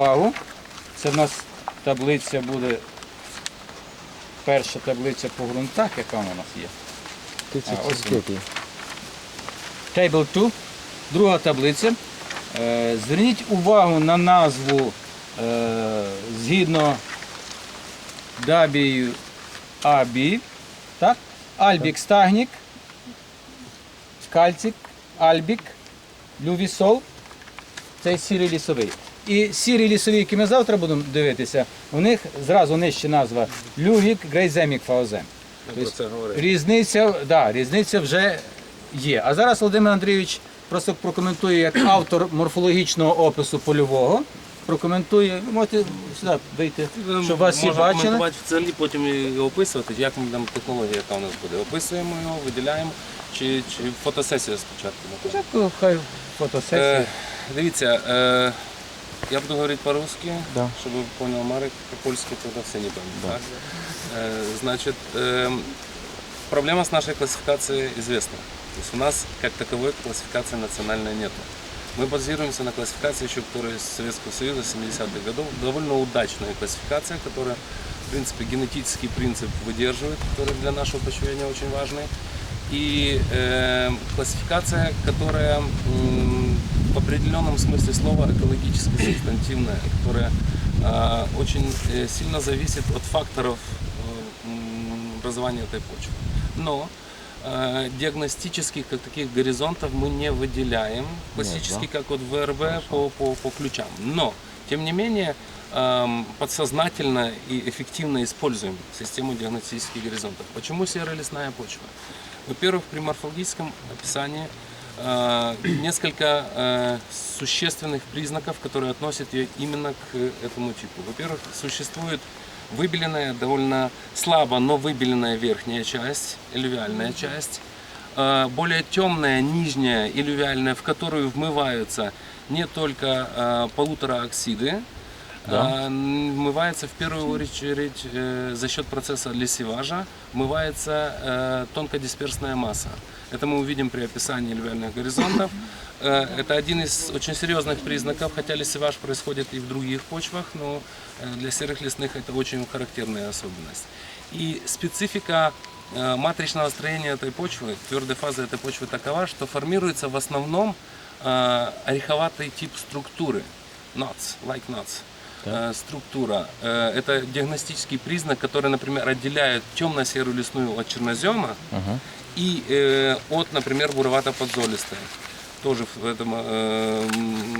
увагу. Це в нас таблиця буде. Перша таблиця по ґрунтах, яка вона у нас є. А, ось. 33. Table 2, друга таблиця. Е, Зверніть увагу на назву е, згідно WAB, так? Альбік стагнік, кальцик, альбік, лювісол. Це сірий лісовий. І сірі лісові, які ми завтра будемо дивитися, у них зразу нижче назва люгік, грейземік, фаозем. Тобто Різниця, да, різниця вже є. А зараз Володимир Андрійович просто прокоментує як автор морфологічного опису польового. Прокоментує, ви можете сюди вийти, щоб вас всі бачили. коментувати в цілі, потім і описувати, як ми там технологія, яка у нас буде. Описуємо його, виділяємо, чи, чи фотосесія спочатку. Спочатку хай фотосесія. Е, дивіться, е, я буду говорити по-русски, Да. чтобы понял Марek, по-польски тогда все не поймут. так? Э, Значит, эм, проблема с нашей классификацией известна. То есть у нас как таковой классификации национальной нету. Мы базируемся на классификации, еще которая из Советского Союза 70-х годов. Довольно удачная классификация, которая, в принципе, генетический принцип выдерживает, который для нашего почвения очень важный. И э, классификация, которая м, в определенном смысле слова экологически субстантивная, которая э, очень э, сильно зависит от факторов э, образования этой почвы. Но э, диагностических как таких горизонтов мы не выделяем, классически как вот ВРБ по, по, по ключам. Но, тем не менее, эм, подсознательно и эффективно используем систему диагностических горизонтов. Почему серо-лесная почва? Во-первых, при морфологическом описании э, несколько э, существенных признаков, которые относят ее именно к этому типу. Во-первых, существует выбеленная, довольно слабо, но выбеленная верхняя часть, элювиальная часть, э, более темная нижняя элювиальная, в которую вмываются не только э, полутораоксиды, а, м, вмывается в первую очередь э, за счет процесса лесиважа, вмывается э, тонкодисперсная масса. Это мы увидим при описании элювиальных горизонтов. Э, это один из очень серьезных признаков, хотя лесиваж происходит и в других почвах, но э, для серых лесных это очень характерная особенность. И специфика э, матричного строения этой почвы, твердой фазы этой почвы такова, что формируется в основном э, ореховатый тип структуры. Nuts, like nuts. Э, структура. Э, Это диагностический признак, который, например, отделяет темно-серую лесную от чернозема и э, от, например, буровато-подзолистой. Тоже в этом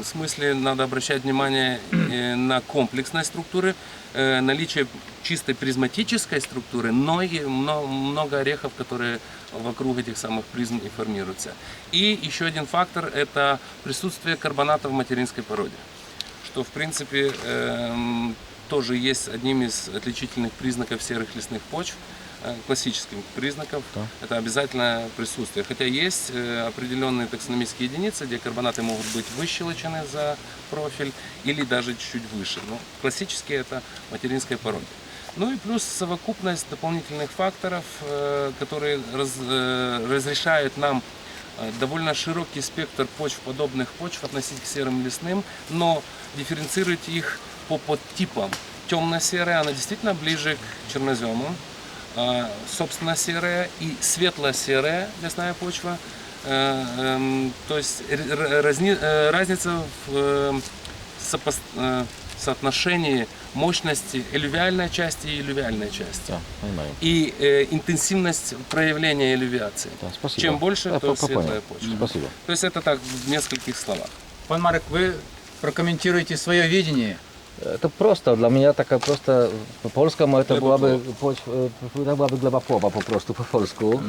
смысле надо обращать внимание на комплексность структуры, наличие чистой призматической структуры, но и мно- много орехов, которые вокруг этих самых призм и формируются. И еще один фактор – это присутствие карбоната в материнской породе что в принципе эм, тоже есть одним из отличительных признаков серых лесных почв, э, классических признаков, это обязательное присутствие. Хотя есть э, определенные таксономические единицы, где карбонаты могут быть выщелочены за профиль или даже чуть-чуть выше. Но классически это материнской породе. Ну и плюс совокупность дополнительных факторов, э, которые раз- э, разрешают нам э, довольно широкий спектр почв, подобных почв относить к серым лесным, но дифференцировать их по подтипам. Темно-серая, она действительно ближе к чернозему, а, собственно серая и светло-серая лесная почва. Э, эм, То есть р- р- разни- э, разница в э, сопос- э, соотношении мощности элювиальной части и элювиальной части. Так, понимаю. И э, интенсивность проявления элювиации. Да, спасибо. Чем больше, Я то по- по- светлая понял. почва. Спасибо. То есть это так в нескольких словах. Пан Марек, ви прокоментуєте своє видіння. To prosto, dla mnie taka prosta, po polskiemu to Gleba byłaby, poć- e, to byłaby gleba płowa po prostu po polsku.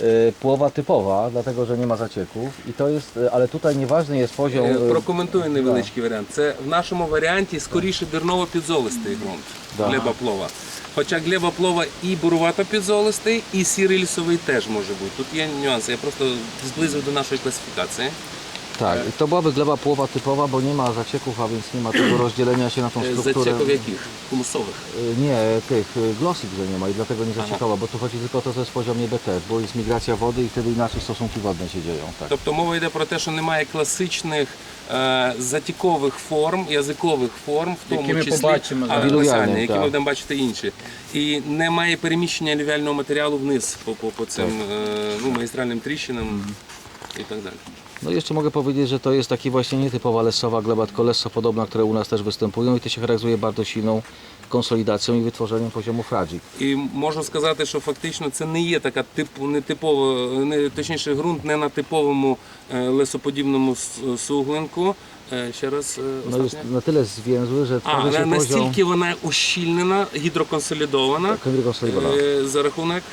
E, Płowa typowa, dlatego że nie ma zacieków i to jest, e, ale tutaj nieważny jest poziom... Е, e, Прокоментую невеличкий варіант. Це в нашому варіанті скоріше дерново-підзолистий ґрунт Да. глебоплова. Хоча глебоплова і бурувато-підзолистий, і сірий лісовий теж може бути. Тут є нюанси. Я просто зблизив до нашої класифікації. Tak, i to byłaby gleba płowa typowa, bo nie ma zacieków, a więc nie ma tego rozdzielenia się na tą strukturę. Zacieków jakich? Humusowych. Y, Nie, tych y, glosik, że nie ma i dlatego nie zaciekało, bo tu chodzi tylko o to, że jest poziomie BT, bo jest migracja wody i wtedy inaczej stosunki wodne się dzieją. Tak. Тобто мова йде про те, що немає класичних е, затікових форм, язикових форм, в тому Які ми числі побачимо зараз. авіалісальні, Алювіальні, які так. ми будемо бачити інші. І немає переміщення алювіального матеріалу вниз по, по, по цим е, ну, магістральним тріщинам і так далі. No i jeszcze mogę powiedzieć, że to jest taki właśnie nietypowa lesowa gleba, tylko lesopodobna, które u nas też występują i to się charakteryzuje bardzo silną konsolidacją i wytworzeniem poziomu fradzik. І можу сказати, що фактично це не є така типу, не типова, не, точніше, ґрунт не на типовому е, лесоподібному с- суглинку. Е, Ще раз е, No jest ostatnie. na tyle zwięzły, że А, tworzy але się poziom настільки вона ущільнена, гідроконсолідована konsolidowany. е, за рахунок.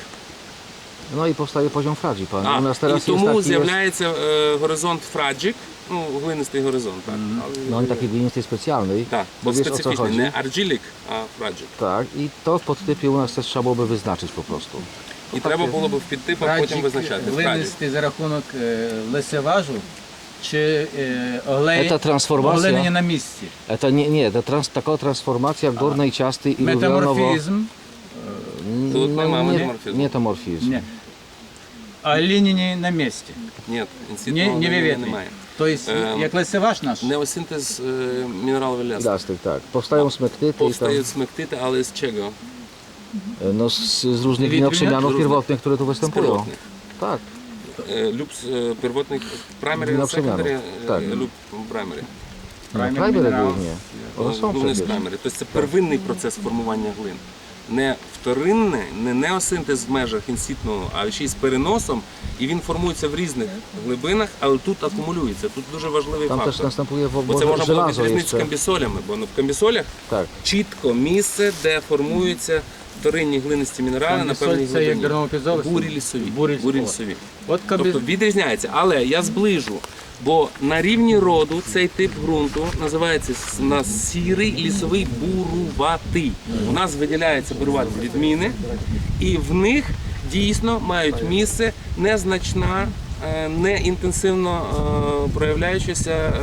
No i powstaje poziom fradzik. Pan. А, u nas і teraz jest тому taki, jest, з'являється е, горизонт фраджик, ну, глинистий горизонт. Так, Але- no i takiej glinistej specjalnej, так bo бо wiesz o co специфічний, не арджілік, а фраджик. Tak, i to w podtypie u nas też trzeba byłoby wyznaczyć po prostu. І треба було б в підтипах потім визначати. Фраджик. глинистий за рахунок е, лисеважу чи е, Це трансформація. оглинення на місці. Nie, nie, trans, taka transformacja gornej ciasty i lubianowo... Метаморфізм, Тут no, нема nie, метаморфізму. nie ні. а лінії на місці. Ні, Не, інститутного не вивітний. немає. Тобто, Ем, як лисеваж наш, Неосинтез е, мінералових лястів. Plastyk, tak. Powstają smektyty i tam, Powstaje смектити, ale z czego? no, z, z różnych Witryny? inoprzemianów Różnych. pierwotnych, które tu Z występują. pierwotnych. Tak. Е, Люб е, первотних праймері, Вінопшемянок. секондарі, Так. е, głównie. One są Ну, з przecież. праймері. Тобто це первинний процес формування глин. Не вторинне, не неосинтез в межах інсітного, а ще й з переносом, і він формується в різних глибинах, але тут акумулюється. Тут дуже важливий Там też фактор. następuje w Бо це можна було відрізнити з jeszcze. камбісолями, бо ну, в камбісолях Так. чітко місце, де формуються вторинні глинисті мінерали на певній це як глибині. Бурі лісові. Бурі Бурі лісові. лісові. От кабі... Тобто відрізняється. Але я зближу, бо на рівні роду цей тип ґрунту називається с- у сірий лісовий буруватий. У нас виділяються буруваті відміни, і в них дійсно мають місце незначна. е, Не інтенсивно е, проявляючася е,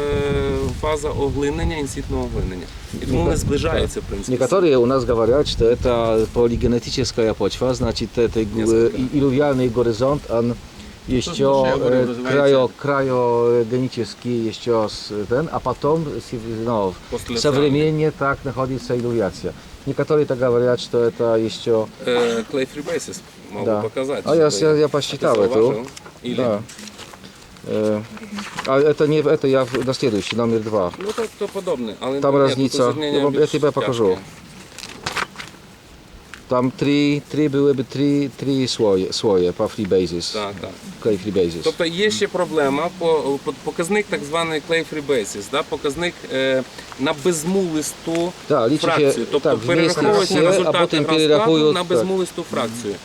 фаза оглинення, інсітного оглинення. І тому вони зближаються, в принципі. Niektórzy u nas говорят, что это poligenetycka почва, значит, этой Несколько. илювиальный горизонт, он еще что я говорю, э, называется? крайо, краиогенический еще с- ten, а потом сев- no, После современнее так находится илювиация. Некоторые так говорят, что это еще... Э, Clay Free Basis могу Да. показать. А я, что я, ты- я ты посчитал зауважил? эту. Или... Да. Э, А это не это я в- на следующий, номер два. Ну то, то подобне, але Там ні, тут різниця. узагальнення Я вам- я більш тебе покажу. тяжке. Tam три, три byłyby trzy, trzy słoje, słoje po free basis, Так, так. clay free basis. Тобто є ще проблема, по, по- показник так званий Clay Free Basis, да? показник е, на безмулисту Так, лічить, фракцію. Тобто так, вмісті перераховується а результати потім розкладу перерахують, на так. безмулисту фракцію.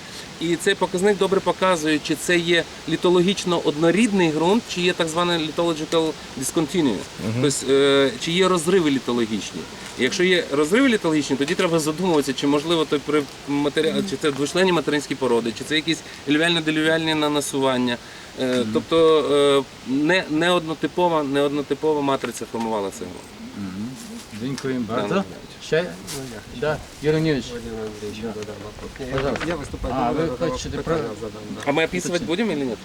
І цей показник добре показує, чи це є літологічно однорідний ґрунт, чи є так зване lithological discontinuity, тобто е, чи є розриви літологічні. І якщо є розриви літологічні, тоді треба задумуватися, чи можливо той при матеріал, чи це двочленні материнські породи, чи це якісь ілювіально-делювіальні нанасування. Е, Тобто е, не, не однотипова, не однотипова матриця формувала цей ґрунт. Дякуємо Да, bardzo. да. Ще? Да. Юрій Я выступаю. А, думаю, вы надо хотите питання про- задам, да. А мы описывать будем или нет?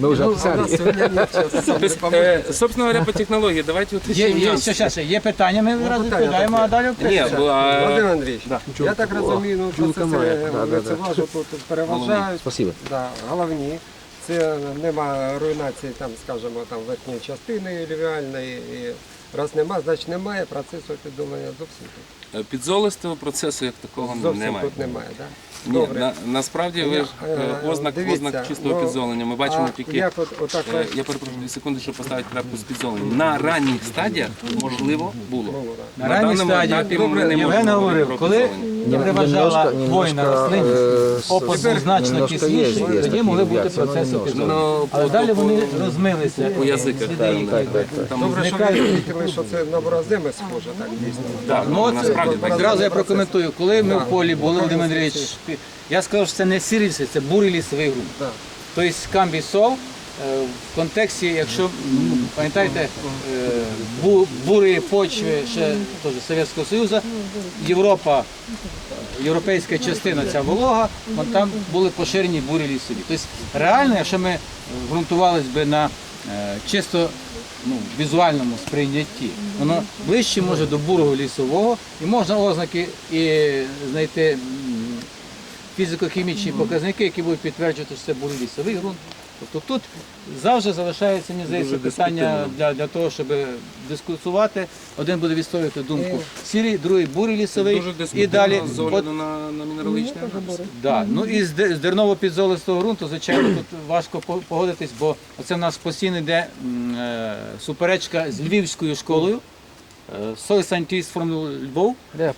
My już Ну, а у napisali. нас сегодня нет часа, То вы есть, поможете? э, собственно говоря, по технологии, давайте Є, уточним є, нюанси. ще, ще, є питання, ми одразу питання відповідаємо, а далі Ні, впишемо. бо, а, Володимир Андрійович, Да. я так розумію, ну, процеси Да, да, да. лицеважу тут переважають. Спасибо. Да, головні. Це нема руйнації, там, скажімо, там, верхньої частини лівіальної. І раз нема, значить немає процесу піддумання зовсім тут. підзолистого процесу як такого Зовсім немає. тут немає, так? Ні, Добре. на, насправді ви ж, Е, е, ознак, дивіться, ознак чистого ну, підзолення ми бачимо а тільки. Як от, отак е, Я перепрошую дві секунди, щоб поставити крапку з підзоленням. На ранніх стадіях можливо було. На ранній даному стадії, ми добре, не Євген можемо говорив, коли не переважала Немножко- рослинність, е, опад був значно немножко є, є тоді такі могли бути ну, процеси немножко. підзолення. Ну, Але далі вони розмилися. по язиках, сліди їх, так, так, так. Там Добре, що ви відмітили, що це на бороземи схоже, так дійсно. Так, Ну, от, насправді так. одразу я прокоментую. Коли ми в полі були, Володимир Андрійович, я сказав, що це не сірий ліс, це бурий лісовий ґрунт. Да. Тобто камбісол е, в контексті, якщо м, пам'ятаєте, е, бу- бурі почви ще теж Совєтського Союзу, Європа, європейська частина ця волога, там були поширені бурі лісові. Тобто реально, якщо ми ґрунтувалися би на е, чисто ну, візуальному сприйнятті, воно ближче може до бурого лісового і можна ознаки і знайти фізико-хімічні показники, які будуть підтверджувати, що це бурий лісовий ґрунт. Тобто тут завжди залишається, мені здається, питання для, для того, щоб дискусувати. Один буде відстоювати думку сірий, другий бурий лісовий. Дуже і далі з огляду на, на мінералогічний аналіз. да. ну, і з, з дерново-підзолистого ґрунту, звичайно, тут важко по- погодитись, бо це в нас постійно йде е, суперечка з львівською школою. Е, Soil Scientist from Львов, е,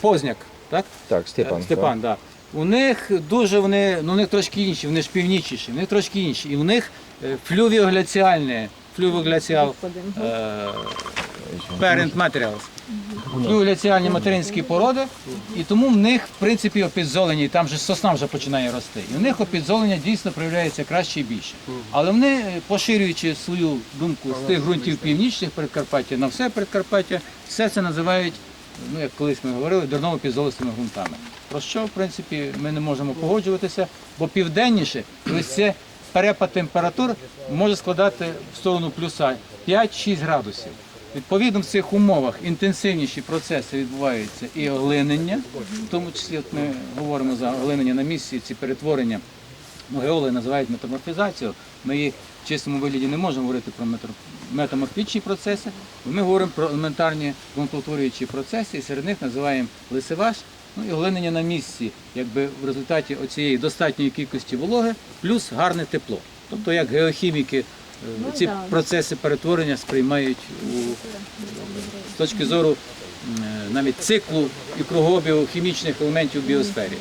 Позняк, так? Tak, Степан. Е, Степан, так. У них дуже вони, ну у них трошки інші, вони ж північніші, у них трошки інші. І у них е, флювіогляціальне, флювіогляціал е, parent materials. Флювіогляціальні материнські породи, і тому в них, в принципі, опідзолені, і там же сосна вже починає рости. І у них опідзолення дійсно проявляється краще і більше. Але вони, е, поширюючи свою думку з тих ґрунтів північних Прикарпаття на все Прикарпаття, все це називають ну як колись ми говорили, дерново-підзолистими ґрунтами. Про що, в принципі, ми не можемо погоджуватися, бо південніше ось це перепад температур може складати в сторону плюса 5-6 градусів. Відповідно, в цих умовах інтенсивніші процеси відбуваються і оглинення, в тому числі от ми говоримо за оглинення на місці, ці перетворення ну, геологи називають метаморфізацією. Ми її в чистому вигляді не можемо говорити про метаморфічні процеси. Ми говоримо про елементарні ґрунтоутворюючі процеси, і серед них називаємо лисиваж, ну і глинення на місці, якби в результаті оцієї достатньої кількості вологи, плюс гарне тепло. Тобто як геохіміки е, ці процеси перетворення сприймають у, з точки зору е, навіть циклу і кругообігу хімічних елементів в біосфері.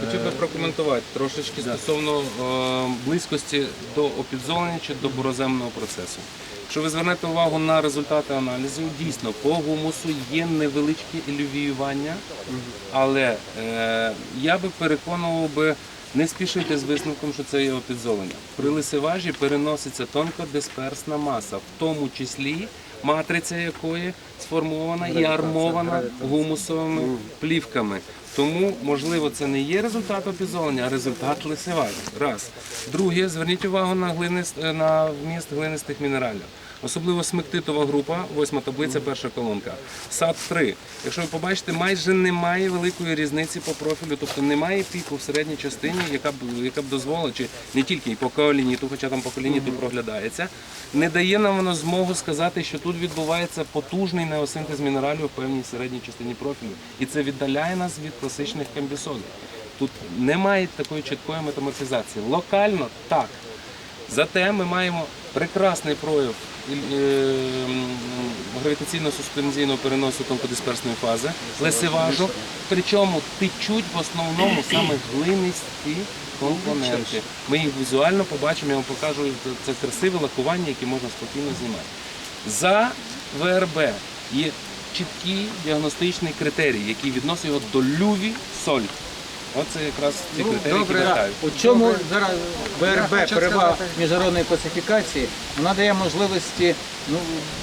Хотів би прокоментувати трошечки стосовно е, близькості до опідзолення чи до бороземного процесу. Якщо ви звернете увагу на результати аналізу, дійсно по гумусу є невеличке ілювіювання, але е, я би переконував би не спішити з висновком, що це є опідзолення. При лисиважі переноситься тонкодисперсна маса, в тому числі матриця якої сформована і армована гумусовими плівками. Тому, можливо, це не є результат опізолення, а результат лисиважу. Раз. Друге, зверніть увагу на, глинист, на вміст глинистих мінералів. Особливо смектитова група, восьма таблиця, перша колонка. САД 3. Якщо ви побачите, майже немає великої різниці по профілю, тобто немає піку в середній частині, яка б яка б дозволила, чи не тільки і по каолініту, хоча там по каолініту проглядається, не дає нам воно змогу сказати, що тут відбувається потужний неосинтез мінералів у певній середній частині профілю. І це віддаляє нас від класичних камбісодів. Тут немає такої чіткої метаморфізації. Локально так. Зате ми маємо прекрасний прояв е, гравітаційно-суспензійного переносу тонкодисперсної фази, лесиважу, причому течуть в основному саме глинисті компоненти. Ми їх візуально побачимо, я вам покажу це красиве лакування, яке можна спокійно знімати. За ВРБ є чіткий діагностичний критерій, який відносить його до люві соль. Оце якраз ці критерії, які вважають. У чому зараз БРБ, перевага міжнародної класифікації? Вона дає можливості ну,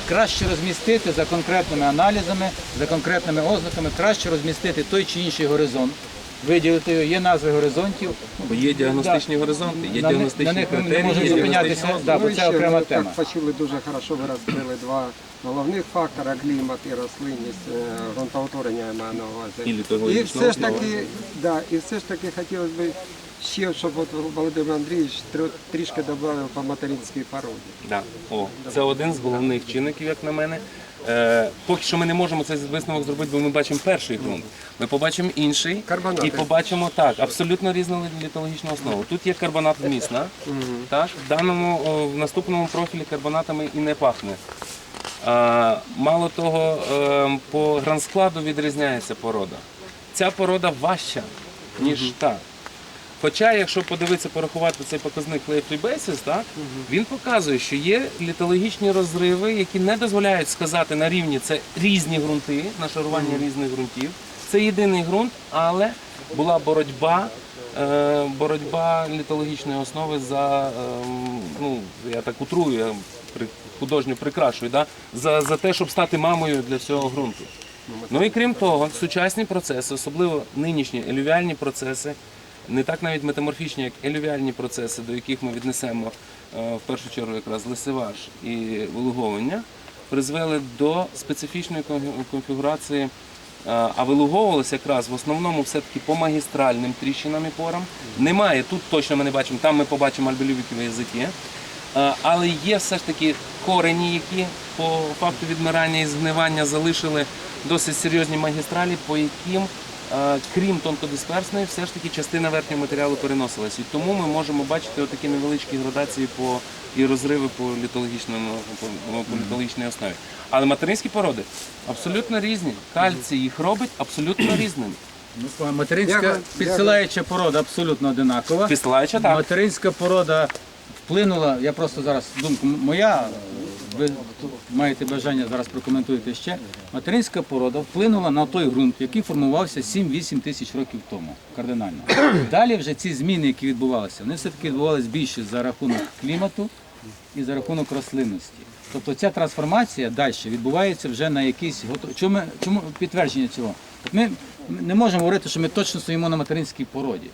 краще розмістити за конкретними аналізами, за конкретними ознаками, краще розмістити той чи інший горизонт, виділити його. Є назви горизонтів. Бо є діагностичні горизонти, є На них- діагностичні на них ми не критерії, можемо є зупинятися. діагностичні Да, бо це ще, окрема ну, тема. Як почули дуже хорошо, ви розкрили два головних фактора клімат і рослинність е, ґрунтоутворення я маю на увазі. І І все ж основа. таки, да, і все ж таки хотілося б ще, щоб от Володимир Андрійович трішки додав по материнській породі. Да. О, це один з головних чинників, як на мене. Е, поки що ми не можемо цей висновок зробити, бо ми бачимо перший ґрунт. Ми побачимо інший і побачимо так, абсолютно різну літологічну основу. Тут є карбонат вмісна. Так, в даному в наступному профілі карбонатами і не пахне. А, мало того, е, по гранскладу відрізняється порода. Ця порода важча, ніж та. Хоча, якщо подивитися, порахувати цей показник Clay Basis, так, він показує, що є літологічні розриви, які не дозволяють сказати на рівні це різні ґрунти, нашарування різних ґрунтів. Це єдиний ґрунт, але була боротьба е, боротьба літологічної основи за, ем, ну, я так утрую, я при, художньо прикрашую, да? за, за те, щоб стати мамою для цього ґрунту. Ну і крім того, сучасні процеси, особливо нинішні елювіальні процеси, не так навіть метаморфічні, як елювіальні процеси, до яких ми віднесемо е, в першу чергу якраз лисиваж і вилуговування, призвели до специфічної конфігурації, е, а вилуговувалося якраз в основному все-таки по магістральним тріщинам і порам. Немає, тут точно ми не бачимо, там ми побачимо альбелювікові язики. Е, Але є все ж таки корені, які по факту відмирання і згнивання залишили досить серйозні магістралі, по яким, крім тонкодисперсної, все ж таки частина верхнього матеріалу переносилась. І тому ми можемо бачити отакі невеличкі градації по і розриви по літологічному по, літологічній основі. Але материнські породи абсолютно різні. Кальцій їх робить абсолютно різними. Ну, Материнська підсилаюча порода абсолютно одинакова. Пістолаюча так. Материнська порода вплинула, я просто зараз думка м- моя, ви маєте бажання зараз прокоментуєте ще. Материнська порода вплинула на той ґрунт, який формувався 7-8 тисяч років тому, кардинально. Далі вже ці зміни, які відбувалися, вони все-таки відбувалися більше за рахунок клімату і за рахунок рослинності. Тобто ця трансформація далі відбувається вже на готові. Чому, чому підтвердження цього? Ми не можемо говорити, що ми точно стоїмо на материнській породі.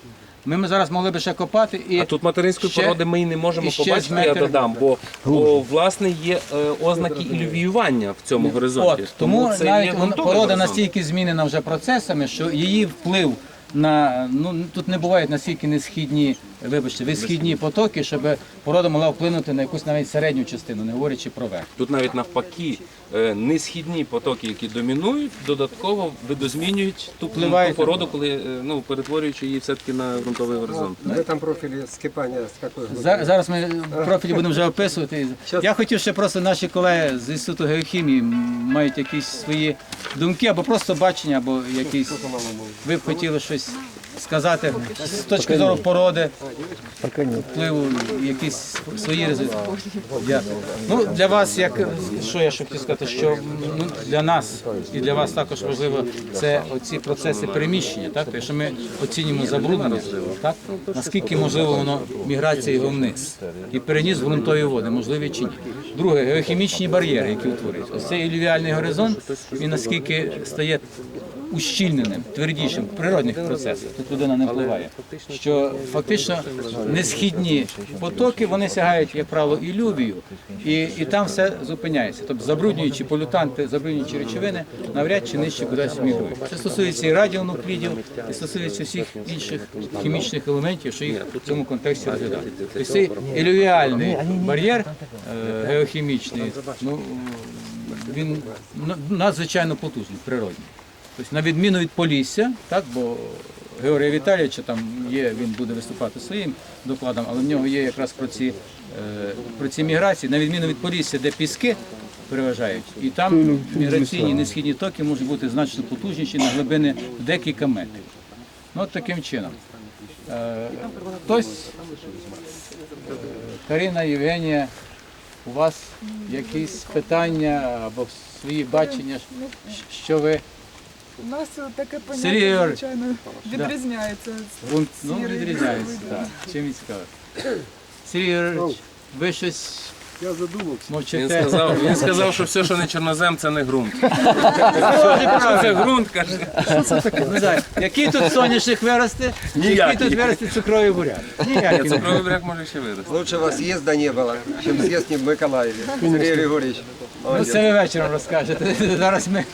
Ми, ми зараз могли би ще копати і А тут материнської ще- породи ми і не можемо і ще побачити, метр, я додам, бо, бо власне є е, ознаки ілювіювання в цьому горизонті. От, тому це навіть порода горизонт. настільки змінена вже процесами, що її вплив на ну тут не бувають настільки несхідні, вибачте, висхідні потоки, щоб порода могла вплинути на якусь навіть середню частину, не говорячи про верх. Тут навіть навпаки е, несхідні потоки, які домінують, додатково видозмінюють ту, ту породу, коли е, ну перетворюючи її все-таки на ґрунтовий горизонт. В этом профиле скипания с какой глубины? Зараз ми профілі будемо вже описувати. Я хотів ще просто наші колеги з інституту геохімії мають якісь свої думки або просто бачення, або якісь ви б хотіли щось сказати з точки зору породи, впливу, якісь свої результати. Ну, для вас, як що я хотів сказати, що ну, для нас і для вас також важливо це оці процеси переміщення, так? Тому що ми оцінюємо забруднення, так? наскільки можливо воно міграція його вниз і переніс ґрунтові води, можливі чи ні. Друге, геохімічні бар'єри, які утворюються. Ось цей ілювіальний горизонт, він наскільки стає ущільненим, твердішим в природних процесах. Тут людина не впливає. Що фактично несхідні потоки вони сягають, як правило, і любію, і, і там все зупиняється. Тобто забруднюючі полютанти, забруднюючі речовини навряд чи нижче кудись мігрують. Це стосується і радіонуклідів, і стосується всіх інших хімічних елементів, що їх в цьому контексті розглядати. Тобто цей елювіальний бар'єр е, геохімічний, ну він надзвичайно потужний, природний. Тобто, на відміну від Полісся, так, бо Георгія Віталійовича там є, він буде виступати своїм докладом, але в нього є якраз про ці, е, про ці міграції, на відміну від Полісся, де піски переважають, і там міграційні несхідні токи можуть бути значно потужніші на глибини декілька метрів. Ну, от таким чином. Е, Хтось, Карина, Євгенія, у вас якісь питання або свої бачення, що ви У нас таке Сергій поняття, Георгійович. звичайно, відрізняється. Бунт, ну, Сірий відрізняється, лісовий, так. Чим він цікавий? Сергій Георгійович, ви щось Я задумался. Він мовчите? сказав, він сказав, що все, що не чорнозем, це не ґрунт. Що це ґрунт, каже. Ну, так. Який тут соняшник виросте? Який Ніякий. тут виросте цукровий буряк? Ніякий. не Цукровий буряк може ще вирости. Лучшего съезда не было, чем съезд не в Миколаеве. Сергей Григорьевич. Ну, молодец. це ви вечором розкажете. Зараз ми.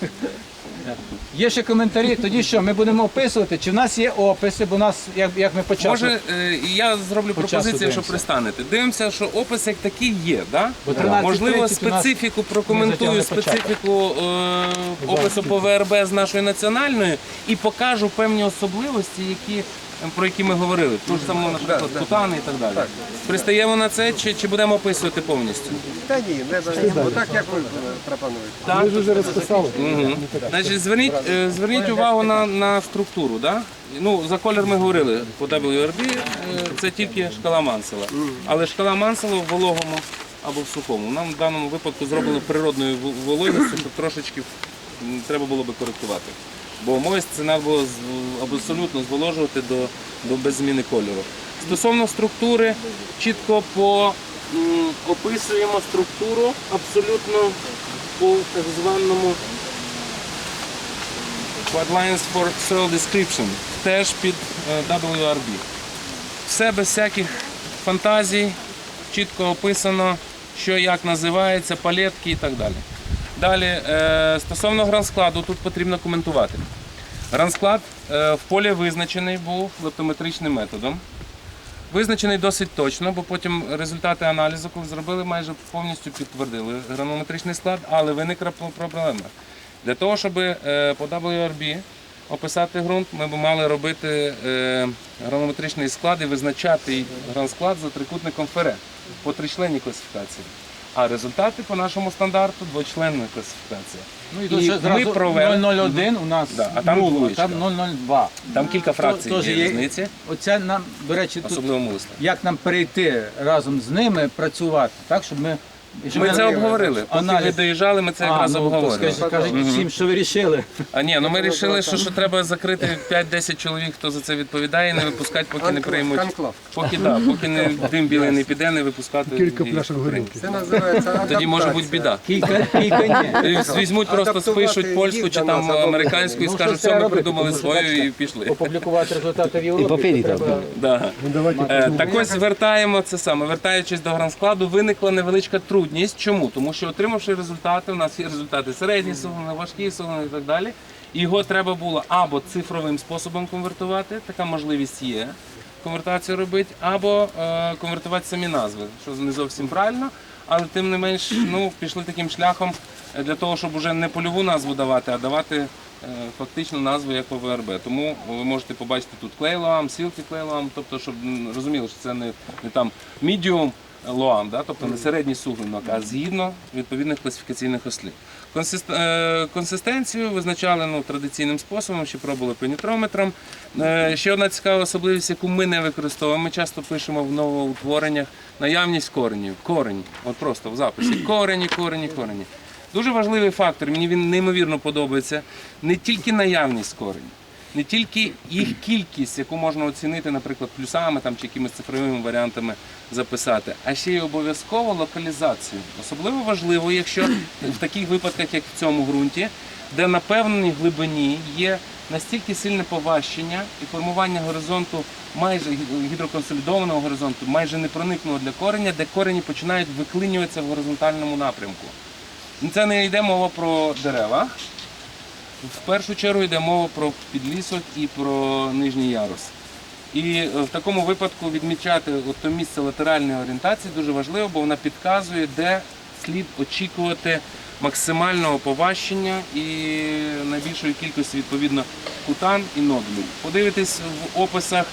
Є ще коментарі, тоді що, ми будемо описувати, чи в нас є описи, бо у нас, як, як ми почали. Може, е, я зроблю часу пропозицію, що дивимося. пристанете. Дивимося, що опис як такий є, да? Бо 13.30 Можливо, у нас специфіку ми прокоментую затягли специфіку е, опису по ВРБ з нашої національної і покажу певні особливості, які. Про які ми говорили, ту ж саму, наприклад, кутани і так далі. Пристаємо на це чи, чи будемо описувати повністю? Та ні, не так як ви пропонуєте. Так. Ви вже розписали. Угу. Значить, зверніть, е, зверніть увагу на, на структуру. Да? Ну, за колір ми говорили по WRB, е, це тільки шкала Мансела. Але шкала Мансела в вологому або в сухому. Нам в даному випадку зроблено природною в- вологістю, щоб трошечки м, треба було би коректувати. Бо моїсть треба було абсолютно зволожувати до, до без зміни кольору. Стосовно структури, чітко по, описуємо структуру абсолютно по так званому Guidelines for Soil Description, теж під е, WRB. Все без всяких фантазій, чітко описано, що як називається, палетки і так далі. Далі, е, стосовно гранскладу, тут потрібно коментувати. Грансклад е, в полі визначений був лептометричним методом. Визначений досить точно, бо потім результати аналізу, коли зробили, майже повністю підтвердили гранометричний склад, але виникла проблема. Для того, щоб е, по WRB описати ґрунт, ми б мали робити гранометричний склад і визначати грансклад за трикутником Фере по тричленній класифікації. А результати по нашому стандарту двочленна класифікація. Ну і тут ми зразу провели- 001 у нас Да, а там було, двоєчка. там 002. Там кілька фракцій То- є різниці, Оце нам, до речі, тут особливо як нам перейти разом з ними працювати, так, щоб ми... Ми це обговорили. Поки ви доїжджали, ми це якраз ну, обговорили. скажіть, кажіть всім, що ви рішили. А ні, ну ми вирішили, що, що треба закрити 5-10 чоловік, хто за це відповідає, і не випускати, поки не приймуть. Поки да, поки не дим білий не піде, не випускати. Кілька пляшок горілки. Це називається Тоді може бути біда. Кілька, кілька ні. Візьмуть просто спишуть польську чи там американську і Ну, скажуть, що все, ми придумали свою і пішли. Опублікувати результати в Європі. Ну Е, Так ось вертаємо це саме. Вертаючись до гранскладу, виникла невеличка трудність. Чому? Тому що отримавши результати, у нас є результати середні суглини, важкі суглини і так далі. Його треба було або цифровим способом конвертувати, така можливість є. Конвертацію робити, або е, конвертувати самі назви, що не зовсім правильно, але тим не менш ну, пішли таким шляхом для того, щоб уже не польову назву давати, а давати е, фактично назву як по ВРБ. Тому ви можете побачити тут клейлоам, сілки клейлоам, тобто, щоб розуміли, що це не, не там medium лоам, да? тобто не середній суглинок, а згідно відповідних класифікаційних ослів. Е, Консистенцію визначали ну, традиційним способом, ще пробували пенітрометром. Е, Ще одна цікава особливість, яку ми не використовуємо. Ми часто пишемо в новоутвореннях наявність коренів. Корень, от просто в записі. Корені, корені, корені. Дуже важливий фактор, мені він неймовірно подобається. Не тільки наявність коренів, не тільки їх кількість, яку можна оцінити, наприклад, плюсами там, чи якимись цифровими варіантами записати, а ще й обов'язково локалізацію. Особливо важливо, якщо в таких випадках, як в цьому ґрунті, де на певній глибині є настільки сильне поважчення і формування горизонту майже гідроконсолідованого горизонту, майже непроникного для кореня, де корені починають виклинюватися в горизонтальному напрямку. Це не йде мова про дерева. В першу чергу йде мова про підлісок і про нижній ярус. І е, в такому випадку відмічати то місце латеральної орієнтації дуже важливо, бо вона підказує, де слід очікувати максимального поважчення і найбільшої кількості відповідно кутан і нодулів. Подивитись в описах,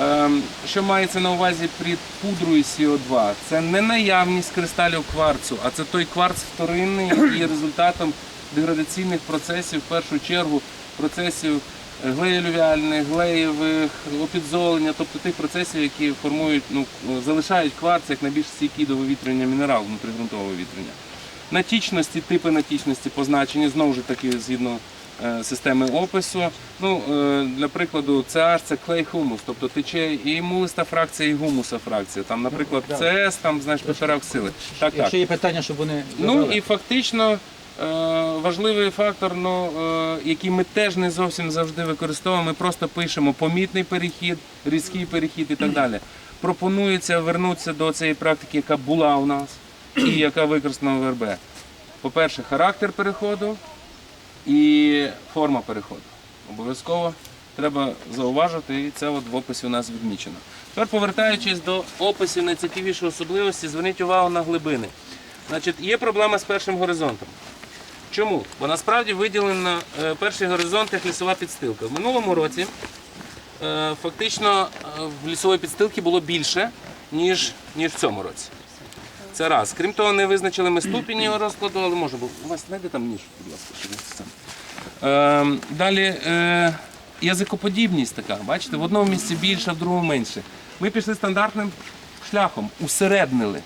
ем, що мається на увазі під пудрою СО2. Це не наявність кристалів кварцу, а це той кварц вторинний, який є результатом деградаційних процесів, в першу чергу процесів глеєлювіальних, глеєвих, опідзолення, тобто тих процесів, які формують, ну, залишають кварц як найбільш стійкий до вивітрення мінерал, внутрігрунтового вивітрення. Натічності, типи натічності позначені знову ж таки згідно е, системи опису. Ну, е, для прикладу, CH це клей хумус, тобто тече і мулиста фракція, і гумуса фракція. Там, наприклад, CS, там, знаєш, піпероксили. Так, так. Якщо є питання, щоб вони Ну і фактично е, важливий фактор, ну, е, який ми теж не зовсім завжди використовуємо, ми просто пишемо помітний перехід, різкий перехід і так далі. Пропонується вернутися до цієї практики, яка була у нас і яка використана в РБ. По-перше, характер переходу і форма переходу. Обов'язково треба зауважити, і це от в описі у нас відмічено. Тепер повертаючись до описів найцікавішої особливості, зверніть увагу на глибини. Значить, є проблема з першим горизонтом. Чому? Бо насправді виділено е, перший горизонт як лісова підстилка. В минулому році е, фактично е, в лісової підстилки було більше, ніж, ніж в цьому році. Це раз. Крім того, не визначили ми ступінь його розкладу, але може бути. У вас знайде там ніж, будь ласка, щоб це. Е, далі язикоподібність така, бачите, в одному місці більше, в другому менше. Ми пішли стандартним шляхом, усереднили.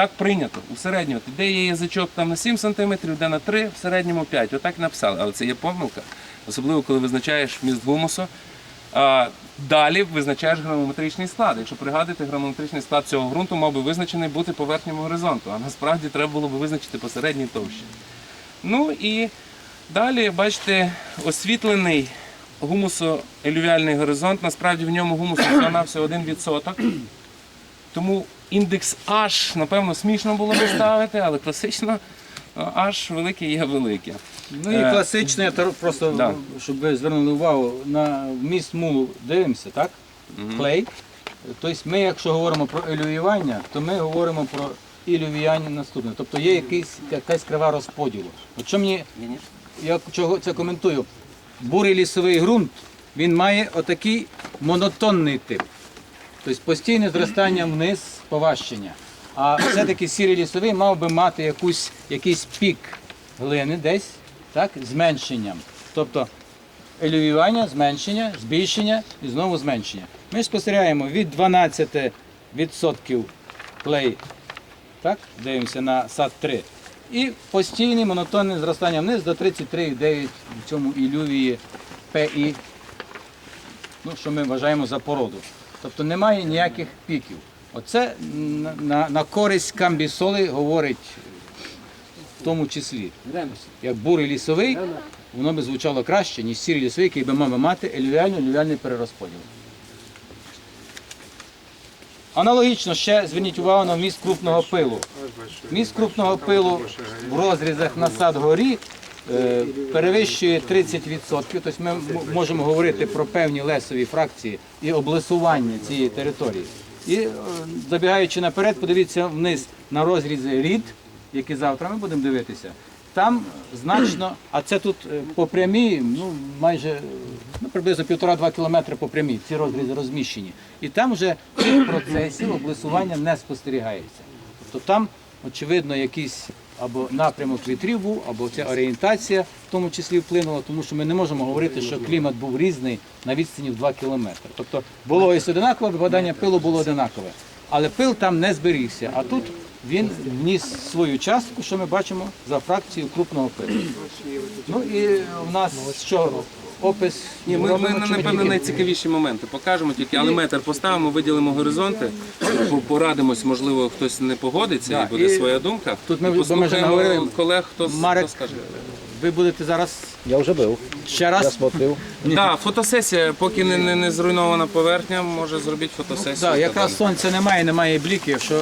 Так прийнято, усереднювати. Де є язичок там на 7 см, де на 3, в середньому 5. Отак написали. Але це є помилка. особливо коли визначаєш вміст гумусу. А, далі визначаєш гранометричний склад. Якщо пригадуєте, гранометричний склад цього ґрунту мав би визначений бути поверхнім горизонту, а насправді треба було би визначити посередній товщі. Ну і далі, бачите, освітлений гумусо-елювіальний горизонт. Насправді в ньому гумусу всього всього 1%. Тому індекс H, напевно, смішно було би ставити, але класично е, H велике є велике. Ну і Е, класичне, я просто да. щоб ви звернули увагу, на вміст мулу дивимося, так? Клей. Тобто ми, якщо говоримо про елювіювання, то ми говоримо про ілювіювання наступне. Тобто є якийсь, якась крива розподілу. От що мені, я чого це коментую, бурий лісовий ґрунт, він має отакий монотонний тип. Тобто постійне зростання вниз, поважчення. А все-таки сірий лісовий мав би мати якусь, якийсь пік глини десь, так, зменшенням. Тобто елювіювання, зменшення, збільшення і знову зменшення. Ми спостерігаємо від 12% клей, так, дивимося на сад 3. І постійне монотонне зростання вниз до 33,9 в цьому ілювії ПІ ну, що ми вважаємо за породу. Тобто немає ніяких піків. Оце на, на, на користь камбісоли говорить в тому числі. Як бурий лісовий, воно би звучало краще, ніж сірий лісовий, який би мав мати елювіально-елювіальний перерозподіл. Аналогічно ще зверніть увагу на вміст крупного пилу. Міст крупного пилу в розрізах на сад горі перевищує 30%. Тобто ми можемо говорити про певні лесові фракції і облесування цієї території. І е, забігаючи наперед, подивіться вниз на розрізи рід, які завтра ми будемо дивитися. Там значно, а це тут е, по прямій, ну майже е, ну, приблизно півтора-два кілометри по прямій ці розрізи розміщені. І там вже цих процесів облесування не спостерігається. Тобто там, очевидно, якийсь або напрямок вітрів був, або ця орієнтація в тому числі вплинула, тому що ми не можемо говорити, що клімат був різний на відстані в 2 кілометри. Тобто було одинакове, випадання пилу було одинакове. Але пил там не зберігся, а тут він вніс свою частку, що ми бачимо за фракцією крупного пилу. Ну і в нас що опис Ні, ми, ми робимо, чи напевно тільки- найцікавіші моменти покажемо тільки, але метр поставимо, виділимо горизонти, по- порадимось, можливо, хтось не погодиться Да, і буде і своя думка. тут ми- І послухаємо наговорили, колег, хто, с- Марек, хто скаже. Ви будете зараз Ja już był, ще ja раз смотрел. Так, фотосесія, поки не, не, не зруйнована поверхня, може зробити фотосесію. Да, якраз сонця немає, немає бліків. Якщо